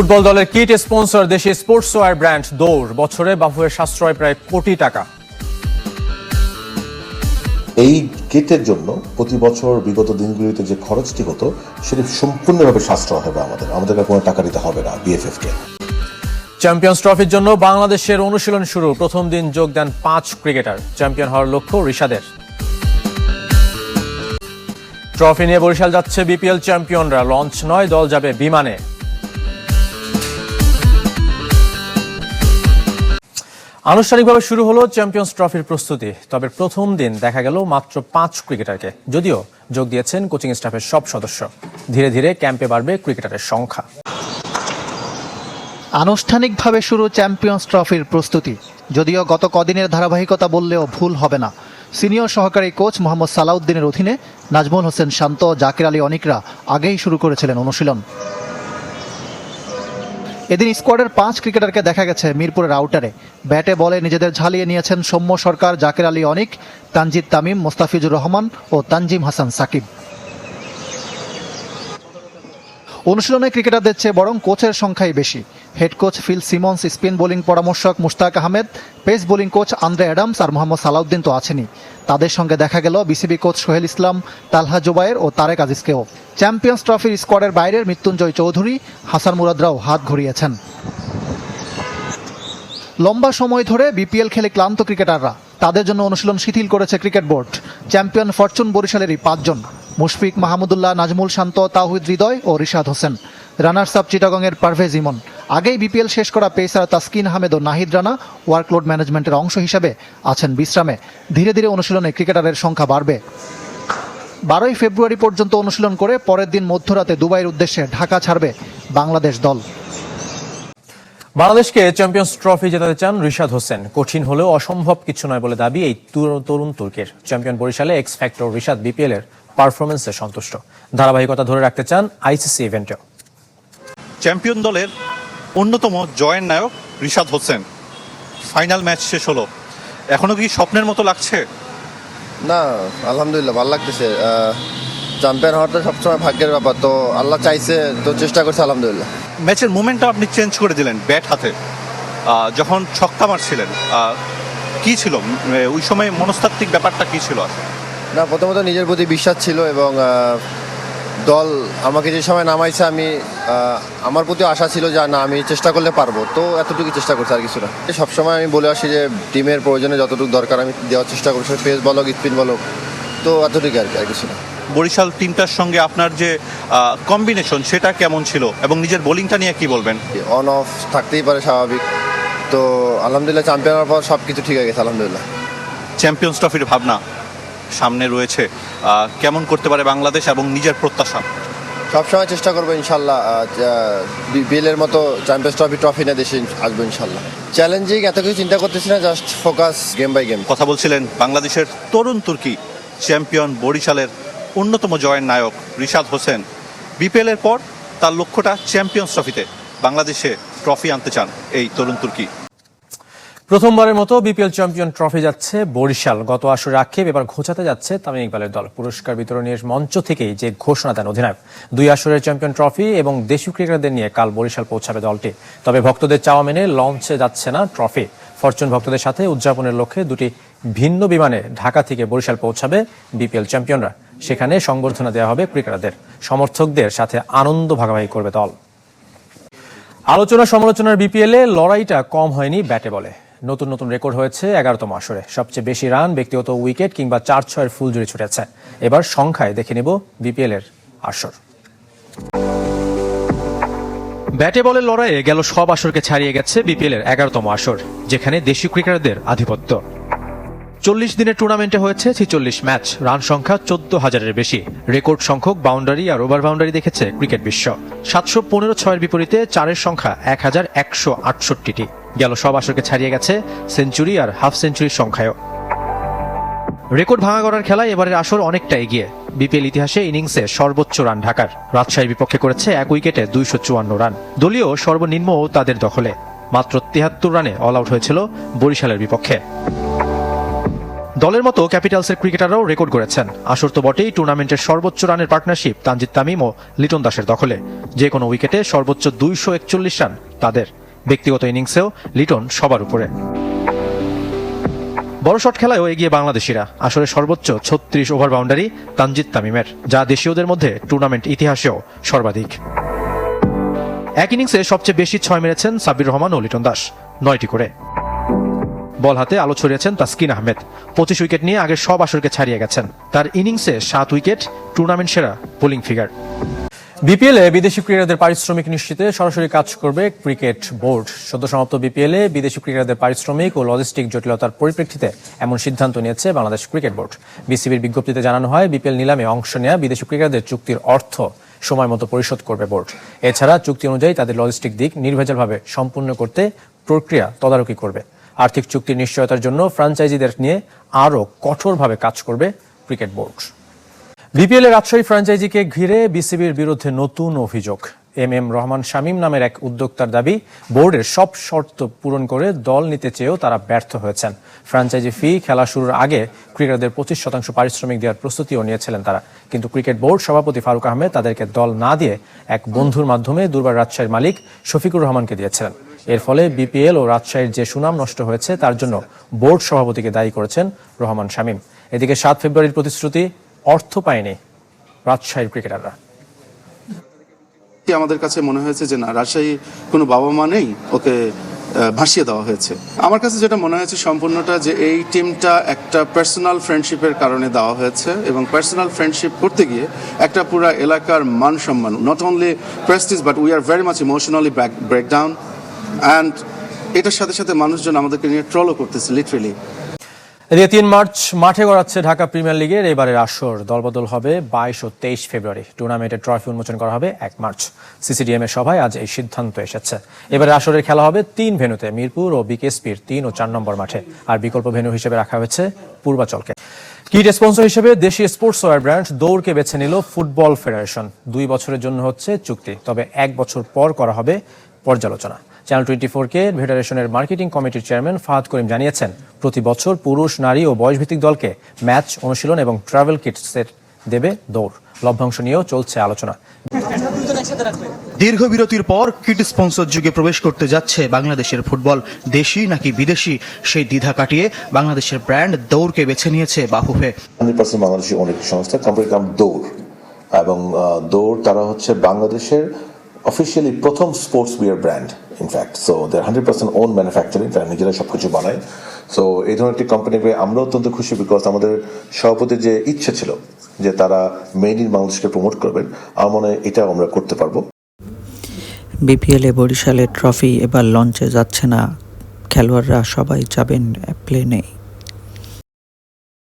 Football দলের kit sponsor দেশে sports war brand দৌড়। বছরে বাফুয়ের সাশ্রয় প্রায় কোটি টাকা। এই কিটের জন্য প্রতি বছর বিগত দিনগুলিতে যে খরচটি হতো সেটি সম্পূর্ণভাবে সাশ্রয় হবে আমাদের। আমাদেরকে কোনো টাকা দিতে হবে না বিএফএফ কে চ্যাম্পিয়ন্স ট্রফির জন্য বাংলাদেশের অনুশীলন শুরু। প্রথম দিন যোগ দেন পাঁচ ক্রিকেটার। চ্যাম্পিয়ন হওয়ার লক্ষ্য ঋষাদের। ট্রফি নিয়ে বরিশাল যাচ্ছে বিপিএল চ্যাম্পিয়নরা। লঞ্চ নয় দল যাবে বিমানে। আনুষ্ঠানিকভাবে শুরু হলো চ্যাম্পিয়ন্স ট্রফির প্রস্তুতি, তবে প্রথম দিন দেখা গেল মাত্র পাঁচ ক্রিকেটারকে। যদিও যোগ দিয়েছেন কোচিং স্টাফের সব সদস্য। ধীরে ধীরে ক্যাম্পে বাড়বে ক্রিকেটারের সংখ্যা। আনুষ্ঠানিকভাবে শুরু চ্যাম্পিয়ন্স ট্রফির প্রস্তুতি। যদিও গত কদিনের ধারাবাহিকতা বললেও ভুল হবে না। সিনিয়র সহকারী কোচ মোহাম্মদ সালাউদ্দিনের অধীনে নাজমুল হোসেন শান্ত জাকির আলী অনিকরা আগেই শুরু করেছিলেন অনুশীলন। এদিন স্কোয়াডের পাঁচ ক্রিকেটারকে দেখা গেছে মিরপুরের আউটারে। ব্যাটে বলে নিজেদের ঝালিয়ে নিয়েছেন সৌম্য সরকার, জাকের আলী অনিক, তানজিদ তামিম, মোস্তাফিজুর রহমান ও তানজিম হাসান সাকিব। অনুশীলনে ক্রিকেটারদের চেয়ে বরং কোচের সংখ্যাই বেশি। Head coach Phil Simmons, spin bowling পরামর্শক Mushtaq Ahmed, pace bowling coach Andre Adams আর মোহাম্মদ সালাউদ্দিন তো আছেনই। তাদের সঙ্গে দেখা গেল বিসিবি কোচ সোহেল ইসলাম, তালহা জুবায়ের ও তারেক আজিজকেও। চ্যাম্পিয়ন্স ট্রফির স্কোয়াডের বাইরের মৃত্যুঞ্জয় চৌধুরী, হাসান মুরাদরাও হাত ঘুরিয়েছেন। লম্বা সময় ধরে বিপিএল খেলে ক্লান্ত ক্রিকেটাররা। তাদের জন্য অনুশীলন শিথিল করেছে ক্রিকেট বোর্ড। চ্যাম্পিয়ন ফরচুন বরিশালেরই পাঁচজন। মুশফিক মাহমুদুল্লাহ, নাজমুল শান্ত তাহিদ হৃদয় ও রিশাদ হোসেন। রানার্স আপ চিটাগংয়ের পারভেজ ইমন। আগেই বিপিএল শেষ করা পেসার তাসকিন আহমেদ ও নাহিদ রানা ওয়ার্কলোড ম্যানেজমেন্টের অংশ হিসেবে আছেন বিশ্রামে। ধীরে ধীরে অনুশীলনে ক্রিকেটারের সংখ্যা বাড়বে। বারোই ফেব্রুয়ারি পর্যন্ত অনুশীলন করে পরের দিন মধ্যরাতে দুবাইয়ের উদ্দেশ্যে ঢাকা ছাড়বে বাংলাদেশ দল। বাংলাদেশকে চ্যাম্পিয়ন্স ট্রফি জেতাতে চান রিশাদ হোসেন। কঠিন হলেও অসম্ভব কিছু নয় বলে দাবি এই তরুণ- তুর্কের। চ্যাম্পিয়ন বরিশালে এক্স ফ্যাক্টর রিশাদ বিপিএল এর পারফরমেন্সে সন্তুষ্ট। ধারাবাহিকতা ধরে রাখতে চান আইসিসি ইভেন্টেও। চ্যাম্পিয়ন দলের অন্যতম জয়ের নায়ক রিশাদ হোসেন। ফাইনাল ম্যাচ শেষ হলো। এখনও কি স্বপ্নের মতো লাগছে? না আলহামদুলিল্লাহ ভালো লাগতেছে। চ্যাম্পিয়ন হওয়ার তো সবসময় ভাগ্যের ব্যাপার তো আল্লাহ চাইছে তো চেষ্টা করছে আলহামদুলিল্লাহ। ম্যাচের মোমেন্টটা আপনি চেঞ্জ করে দিলেন ব্যাট হাতে। যখন ছক্কা মারছিলেন কি ছিল? ওই সময় মনস্তাত্ত্বিক ব্যাপারটা কি ছিল না প্রথমত নিজের প্রতি বিশ্বাস ছিল এবং দল আমাকে যে সময় নামাইছে আমি আমার প্রতি আশা ছিল যে না আমি চেষ্টা করলে পারব। তো এতটুকু চেষ্টা করছি আর কিছু না সবসময় আমি বলে আসি যে টিমের প্রয়োজনে যতটুকু দরকার আমি দেওয়ার চেষ্টা করছি পেস বলক স্পিন বলক তো এতটুকু আর কি আর কিছু না বরিশাল টিমটার সঙ্গে আপনার যে কম্বিনেশন সেটা কেমন ছিল? এবং নিজের বোলিংটা নিয়ে কি বলবেন? অন অফ থাকতেই পারে স্বাভাবিক। তো আলহামদুলিল্লাহ চ্যাম্পিয়ন হওয়ার পর সব কিছু ঠিক হয়ে গেছে আলহামদুলিল্লাহ। চ্যাম্পিয়ন্স ট্রফির ভাবনা? সামনে রয়েছে কেমন করতে পারে বাংলাদেশ এবং নিজের প্রত্যাশা? সবসময় চেষ্টা করব ইনশাল্লাহ বিএলের মতো চ্যাম্পিয়ন্স ট্রফি ট্রফি না দেশে আসব ইনশাল্লাহ। চ্যালেঞ্জিং এত কিছু চিন্তা করতেছি না just focus game by game কথা বলছিলেন বাংলাদেশের তরুণ তুর্কি চ্যাম্পিয়ন বরিশালের অন্যতম জয়ের নায়ক রিশাদ হোসেন। বিপিএলের পর তার লক্ষ্যটা চ্যাম্পিয়ন্স ট্রফিতে বাংলাদেশে ট্রফি আনতে চান এই তরুণ তুর্কি। প্রথমবারের মতো বিপিএল চ্যাম্পিয়ন ট্রফি যাচ্ছে বরিশাল। গত আসরে আক্ষেপ, এবার ঘোচাতে যাচ্ছে তামিম ইকবালের দল। পুরস্কার বিতরণের মঞ্চ থেকেই যে ঘোষণা দেন অধিনায়ক। দুই আসরের চ্যাম্পিয়ন ট্রফি এবং দেশীয় ক্রিকেটারদের নিয়ে কাল বরিশাল পৌঁছাবে দলটি। তবে ভক্তদের চাওয়া মেনে লঞ্চে যাচ্ছে না ট্রফি। ফরচুন ভক্তদের সাথে উদযাপনের লক্ষ্যে দুটি ভিন্ন বিমানে ঢাকা থেকে বরিশাল পৌঁছাবে বিপিএল চ্যাম্পিয়নরা। সেখানে সংবর্ধনা দেওয়া হবে ক্রিকেটারদের। সমর্থকদের সাথে আনন্দ ভাগাভাগি করবে দল। আলোচনা সমালোচনার বিপিএল লড়াইটা কম হয়নি ব্যাটে বলে। নতুন নতুন রেকর্ড হয়েছে এগারোতম আসরে। সবচেয়ে বেশি রান ব্যক্তিগত উইকেট কিংবা চার ছয়ের ফুলজুরি ছুটেছে। এবার সংখ্যায় দেখে নেব বিপিএল এর আসর। ব্যাটে বলের লড়াইয়ে গেল সব আসরকে ছাড়িয়ে গেছে বিপিএল এর এগারোতম আসর, যেখানে দেশীয় ক্রিকেটারদের আধিপত্য। চল্লিশ দিনের টুর্নামেন্টে হয়েছে ছিচল্লিশ ম্যাচ, রান সংখ্যা চোদ্দ হাজারের বেশি। রেকর্ড সংখ্যক বাউন্ডারি আর ওভার বাউন্ডারি দেখেছে ক্রিকেট বিশ্ব। সাতশো পনেরো ছয়ের বিপরীতে চারের সংখ্যা এক হাজার একশো আটষট্টিটি। গেল সব আসরকে ছাড়িয়ে গেছে সেঞ্চুরি আর হাফ সেঞ্চুরির সংখ্যায়ও। রেকর্ড ভাঙা করার খেলায় এবারের আসর অনেকটা এগিয়ে। বিপিএল ইতিহাসে ইনিংসে সর্বোচ্চ রান ঢাকার। রাজশাহীর বিপক্ষে করেছে এক উইকেটে দুইশো চুয়ান্ন রান। দলীয় সর্বনিম্নও তাদের দখলে। মাত্র তিয়াত্তর রানে অল আউট হয়েছিল বরিশালের বিপক্ষে। দলের মতো ক্যাপিটালসের ক্রিকেটাররাও রেকর্ড করেছেন আসর তো বটেই টুর্নামেন্টের সর্বোচ্চ রানের পার্টনারশিপ তানজিদ তামিম ও লিটন দাসের দখলে। যে কোনো উইকেটে সর্বোচ্চ দুইশো একচল্লিশ রান তাদের। ব্যক্তিগত ইনিংসেও লিটন সবার উপরে। বড় শট খেলায়ও এগিয়ে বাংলাদেশিরা। আসলে সর্বোচ্চ ছত্রিশ ওভার বাউন্ডারি তানজিদ তামিমের, যা দেশীয়দের মধ্যে টুর্নামেন্ট ইতিহাসেও সর্বাধিক। এক ইনিংসে সবচেয়ে বেশি ছয় মেরেছেন সাব্বির রহমান ও লিটন দাস, নয়টি করে। বল হাতে আলো ছড়িয়েছেন তাসকিন আহমেদ। পঁচিশ উইকেট নিয়ে আগের সব আসরকে ছাড়িয়ে গেছেন। তার ইনিংসে সাত উইকেট, টুর্নামেন্ট সেরা বোলিং ফিগার। বিপিএলে বিদেশি ক্রীড়াদের পারিশ্রমিক নিশ্চিতে সরাসরি কাজ করবে ক্রিকেট বোর্ড। সদ্য সমাপ্ত বিপিএলে বিদেশি ক্রীড়াদের পারিশ্রমিক ও লজিস্টিক জটিলতার পরিপ্রেক্ষিতে এমন সিদ্ধান্ত নিয়েছে বাংলাদেশ ক্রিকেট বোর্ড। বিসিবির বিজ্ঞপ্তিতে জানানো হয়, বিপিএল নিলামে অংশ নেওয়া বিদেশি ক্রীড়াদের চুক্তির অর্থ সময় মতো পরিশোধ করবে বোর্ড। এছাড়া চুক্তি অনুযায়ী তাদের লজিস্টিক দিক নির্ভেজালভাবে সম্পূর্ণ করতে প্রক্রিয়া তদারকি করবে। আর্থিক চুক্তির নিশ্চয়তার জন্য ফ্র্যাঞ্চাইজিদের নিয়ে আরও কঠোরভাবে কাজ করবে ক্রিকেট বোর্ড। বিপিএল এর রাজশাহী ফ্র্যাঞ্চাইজিকে ঘিরে বিসিবির বিরুদ্ধে নতুন অভিযোগ। এম এম রহমান শামীম নামের এক উদ্যোক্তার দাবি, বোর্ডের সব শর্ত পূরণ করে দল নিতে চেয়েও তারা ব্যর্থ হয়েছেন। ফ্র্যাঞ্চাইজি ফি খেলা শুরুর আগে ক্রিকেটারদের পঁচিশ শতাংশ পারিশ্রমিক দেওয়ার প্রস্তুতিও নিয়েছিলেন তারা। কিন্তু ক্রিকেট বোর্ড সভাপতি ফারুক আহমেদ তাদেরকে দল না দিয়ে এক বন্ধুর মাধ্যমে দুর্বার রাজশাহীর মালিক শফিকুর রহমানকে দিয়েছিলেন। এর ফলে বিপিএল ও রাজশাহীর যে সুনাম নষ্ট হয়েছে তার জন্য বোর্ড সভাপতিকে দায়ী করেছেন রহমান শামীম। এদিকে সাত ফেব্রুয়ারির প্রতিশ্রুতি অর্থ পায়নি রাজশাহীর ক্রিকেটাররা। আমাদের কাছে মনে হয়েছে যে, না, রাজশাহী কোনো বাবা মা নেই, ওকে ভাসিয়ে দেওয়া হয়েছে। আমার কাছে যেটা মনে হয়েছে সম্পূর্ণটা যে, এই টিমটা একটা পার্সোনাল ফ্রেন্ডশিপের কারণে দেওয়া হয়েছে এবং পার্সোনাল ফ্রেন্ডশিপ করতে গিয়ে একটা পুরা এলাকার মান সম্মান not only prestige but we are very much emotionally breakdown and এটার সাথে সাথে মানুষজন আমাদেরকে নিয়ে ট্রলও করতেছে লিটারেলি এদিকে তিন মার্চ মাঠে গড়াচ্ছে ঢাকা প্রিমিয়ার লিগের, এবারের আসর দলবদল হবে বাইশ ও তেইশ ফেব্রুয়ারি। টুর্নামেন্টের ট্রফি উন্মোচন করা হবে এক মার্চ। সিসিডিএম এর সভায় আজ এই সিদ্ধান্ত এসেছে। এবারে আসরের খেলা হবে তিন ভেন্যুতে, মিরপুর ও বিকেএসপির তিন ও চার নম্বর মাঠে। আর বিকল্প ভেন্যু হিসেবে রাখা হয়েছে পূর্বাচলকে। কিট স্পন্সর হিসেবে দেশি স্পোর্টস ওয়ার ব্র্যান্ড দৌড়কে বেছে নিল ফুটবল ফেডারেশন। দুই বছরের জন্য হচ্ছে চুক্তি, তবে এক বছর পর করা হবে পর্যালোচনা। চ্যানেল টোয়েন্টি ফোরকে ফেডারেশনের মার্কেটিং কমিটির চেয়ারম্যান ফাহাদ করিম জানিয়েছেন প্রতি বছর পুরুষ নারী ও বয়সভিত্তিক দলকে ম্যাচ অনুশীলন এবং ট্রাভেল কিট সেট দেবে দৌড়। লভ্যাংশ নিয়েও চলছে আলোচনা। দীর্ঘ বিরতির পর কিট স্পন্সর যুগে প্রবেশ করতে যাচ্ছে বাংলাদেশের ফুটবল। দেশি নাকি বিদেশি? সেই দ্বিধা কাটিয়ে বাংলাদেশের ব্র্যান্ড দৌড়কে বেছে নিয়েছে বাফুফে। হান্ড্রেড পার্সেন্ট বাংলাদেশি অনেক সংস্থা কোম্পানির নাম দৌড়। এবং দৌড় তারা হচ্ছে বাংলাদেশের অফিসিয়ালি প্রথম sports wear brand in fact so their hundred percent own manufacturing তারা নিজেরা সব কিছু বানায়। সো এই ধরনের একটি কোম্পানি পেয়ে আমরা অত্যন্ত খুশি বিকজ আমাদের সভাপতির যে ইচ্ছে ছিল যে তারা মেইন ইন বাংলাদেশকে প্রমোট করবেন, আমার মনে হয় এটা আমরা করতে পারব। বিপিএলে বরিশালের ট্রফি এবার লঞ্চে যাচ্ছে না। খেলোয়াড়রা সবাই যাবেন প্লেনে